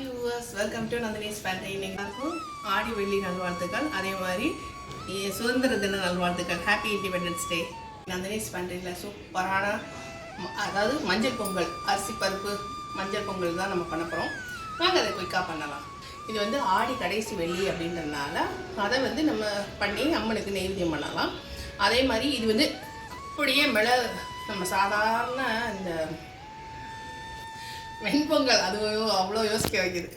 Hi yours welcome to Nandini's பேண்டை எல்லாருக்கும் ஆடி வெள்ளி நல்வாழ்த்துக்கள் அதே மாதிரி சுதந்திர தின நல்வாழ்த்துக்கள் ஹாப்பி இண்டிபெண்டன்ஸ் டே நந்தினிஸ் பேண்டையில் சூப்பரான அதாவது மஞ்சள் பொங்கல் அரிசி பருப்பு மஞ்சள் பொங்கல் தான் நம்ம பண்ண போகிறோம் நாங்கள் அதை குயிக்காக பண்ணலாம். இது வந்து ஆடி கடைசி வெள்ளி அப்படின்றதுனால அதை வந்து நம்ம பண்ணி அம்மனுக்கு நெய்வேத்தியம் பண்ணலாம். அதே மாதிரி இது வந்து அப்படியே மிள நம்ம சாதாரண இந்த வெண்பொங்கல் அது அவ்வளோ யோசிக்க வைக்குது.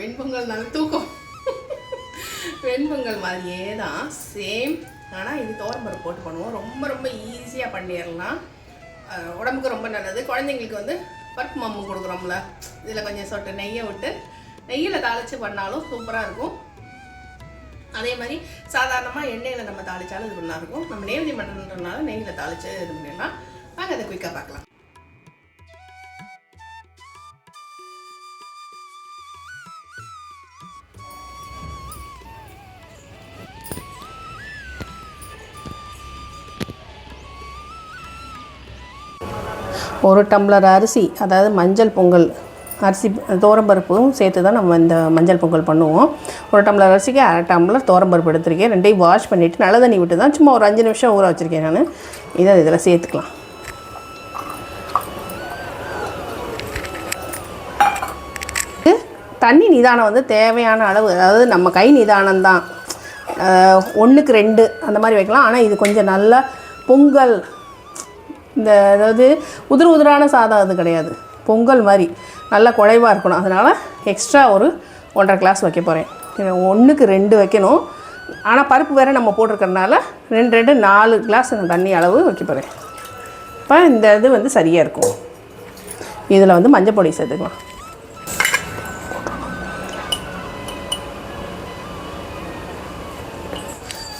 வெண்பொங்கல்னால வெண்பொங்கல் தூக்கம். வெண்பொங்கல் மாதிரியே தான் சேம் ஆனால் இது தோரம்பருப்பு போட்டு பண்ணுவோம். ரொம்ப ரொம்ப ஈஸியாக பண்ணிடலாம். உடம்புக்கு ரொம்ப நல்லது. குழந்தைங்களுக்கு வந்து பருப்பு மாமு கொடுக்குறோம்ல இதில் கொஞ்சம் சொட்டு நெய்யை விட்டு நெய்யில் தாளித்து பண்ணாலும் சூப்பராக இருக்கும். அதே மாதிரி சாதாரணமாக எண்ணெயில் நம்ம தாளித்தாலும் இது நல்லாயிருக்கும் நம்ம நேர்த்தி பண்ணுறதுனால நெய்யில் தாளித்து இது பண்ணிடலாம். நாங்கள் அதை குயிக்காக பார்க்கலாம். ஒரு டம்ளர் அரிசி அதாவது மஞ்சள் பொங்கல் அரிசி தோரம்பருப்பும் சேர்த்து தான் நம்ம இந்த மஞ்சள் பொங்கல் பண்ணுவோம். ஒரு டம்ளர் அரிசிக்கு அரை டம்ளர் தோரம்பருப்பு எடுத்திருக்கேன். ரெண்டையும் வாஷ் பண்ணிவிட்டு நல்ல தண்ணி விட்டு தான் சும்மா ஒரு அஞ்சு நிமிஷம் ஊற வச்சுருக்கேன் நான். இதை இதில் சேர்த்துக்கலாம். தண்ணி நிதானம் வந்து தேவையான அளவு அதாவது நம்ம கை நிதானம் தான். ஒன்றுக்கு ரெண்டு அந்த மாதிரி வைக்கலாம். ஆனால் இது கொஞ்சம் நல்லா பொங்கல் இந்த அதாவது உதிர் உதிரான சாதம் அது கிடையாது. பொங்கல் மாதிரி நல்லா குழைவாக இருக்கணும். அதனால் எக்ஸ்ட்ரா ஒரு ஒன்றரை கிளாஸ் வைக்க போகிறேன் ஒன்றுக்கு ரெண்டு வைக்கணும். ஆனால் பருப்பு வேறு நம்ம போட்டிருக்கறனால ரெண்டு ரெண்டு நாலு கிளாஸ் தண்ணி அளவு வைக்க போகிறேன் இப்போ இந்த இது வந்து சரியாக இருக்கும். இதில் வந்து மஞ்சள் பொடி சேர்த்துக்கலாம்.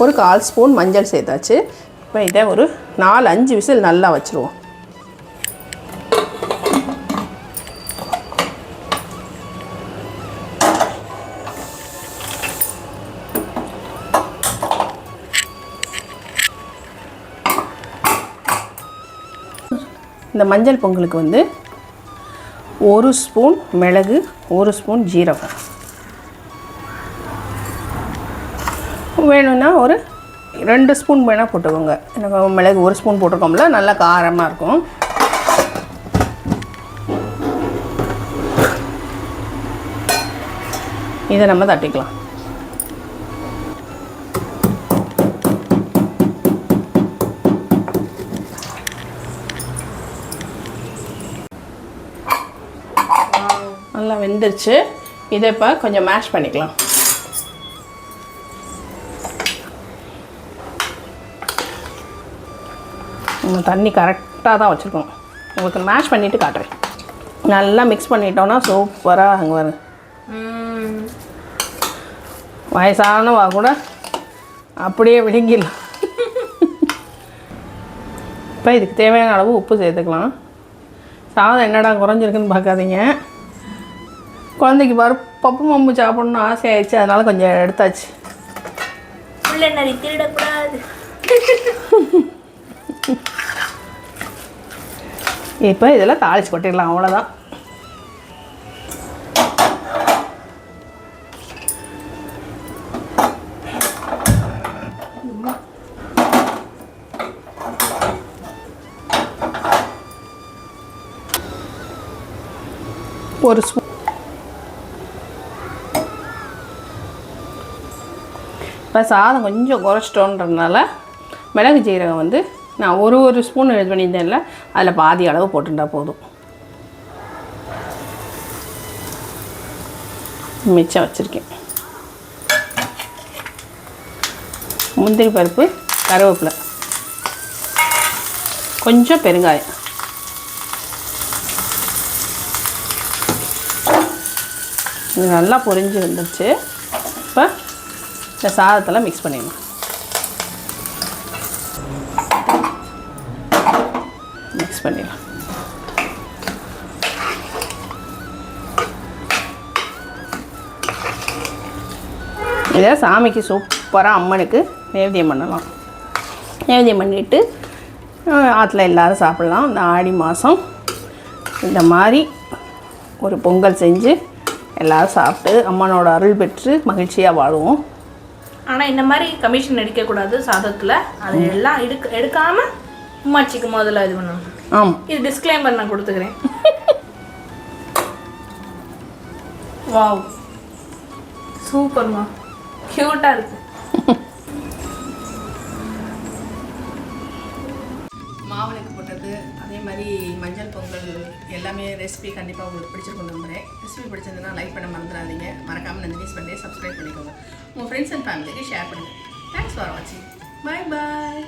ஒரு கால் ஸ்பூன் மஞ்சள் சேர்த்தாச்சு. இப்போ இதை ஒரு நாலு அஞ்சு விசில் நல்லா வச்சுருவோம். இந்த மஞ்சள் பொங்கலுக்கு வந்து ஒரு ஸ்பூன் மிளகு ஒரு ஸ்பூன் ஜீரகம். வேணும்னா ஒரு ரெண்டு ஸ்பூன் வேணால் போட்டுக்கோங்க. எனக்கு மிளகு ஒரு ஸ்பூன் போட்டிருக்கோம்ல நல்லா காரமாக இருக்கும். இதை நம்ம தட்டிக்கலாம். நல்லா வெந்துருச்சு. இதை இப்போ கொஞ்சம் மேஷ் பண்ணிக்கலாம். தண்ணி கரெக்டாக தான் வச்சுருக்கோம் உங்களுக்கு மேஷ் பண்ணிவிட்டு காட்டுறேன். நல்லா மிக்ஸ் பண்ணிட்டோன்னா சூப்பராக அங்கே வரும் வயசானவா கூட அப்படியே விழுங்கிடலாம். இப்போ இதுக்கு தேவையான அளவு உப்பு சேர்த்துக்கலாம். சாதம் என்னடா குறைஞ்சிருக்குன்னு பார்க்காதீங்க. குழந்தைக்கு பாரு பப்பு மம்பு சாப்பிட்ணுன்னு ஆசையாயிடுச்சு அதனால் கொஞ்சம் எடுத்தாச்சு. திருடக்கூடாது. இப்போ இதெல்லாம் தாளிச்சு கொட்டிடலாம் அவ்வளோதான் ஒரு ஸ்பூ இப்போ சாதம் கொஞ்சம் குறைச்சிட்டோன்றதுனால மிளகு ஜீரகம் வந்து நான் ஒரு ஒரு ஸ்பூன் இது பண்ணியிருந்தேன்ல அதில் பாதி அளவு போட்டுட்டா போதும். மிச்சம் வச்சுருக்கேன். முந்திரி பருப்பு கருவேப்பிலை. கொஞ்சம் பெருங்காயம். இது நல்லா பொரிஞ்சு வந்துடுச்சு இப்போ இந்த சாதத்தில் மிக்ஸ் பண்ணிடணும். மிக்ஸ் பண்ணிடலாம் இதை சாமிக்கு சூப்பராக அம்மனுக்கு நைவேத்தியம் பண்ணலாம். நைவேத்தியம் பண்ணிவிட்டு ஆற்றுல எல்லோரும் சாப்பிட்லாம். இந்த ஆடி மாதம் இந்த மாதிரி ஒரு பொங்கல் செஞ்சு எல்லாரும் சாப்பிட்டு அம்மனோட அருள் பெற்று மகிழ்ச்சியாக வாழுவோம். ஆனால் இந்த மாதிரி கமிஷன் எடுக்கக்கூடாது சாதத்தில். அது எல்லாம் எடுக்க எடுக்காம உமாச்சிக்கு முதல்ல இது பண்ணணும். ஆமாம் இது டிஸ்க்ளைமர் நான் கொடுத்துக்கிறேன். வாவ். சூப்பர்மா. க்யூட்டாக இருக்கு. மாவிளக்கு போட்டது அதே மாதிரி மஞ்சள் பொங்கல் எல்லாமே ரெசிபி கண்டிப்பாக உங்களுக்கு பிடிச்சிருக்கும் நம்புறேன். ரெசிபி பிடிச்சிருந்ததுன்னா லைக் பண்ண மறந்துடாதீங்க. மறக்காமல் நந்தினிஸ் பண்ணி சப்ஸ்கிரைப் பண்ணிக்கோங்க. உங்கள் ஃப்ரெண்ட்ஸ் அண்ட் ஃபேமிலிக்கு ஷேர் பண்ணுங்கள் தேங்க்ஸ் ஃபார் வாட்சிங் பை பாய்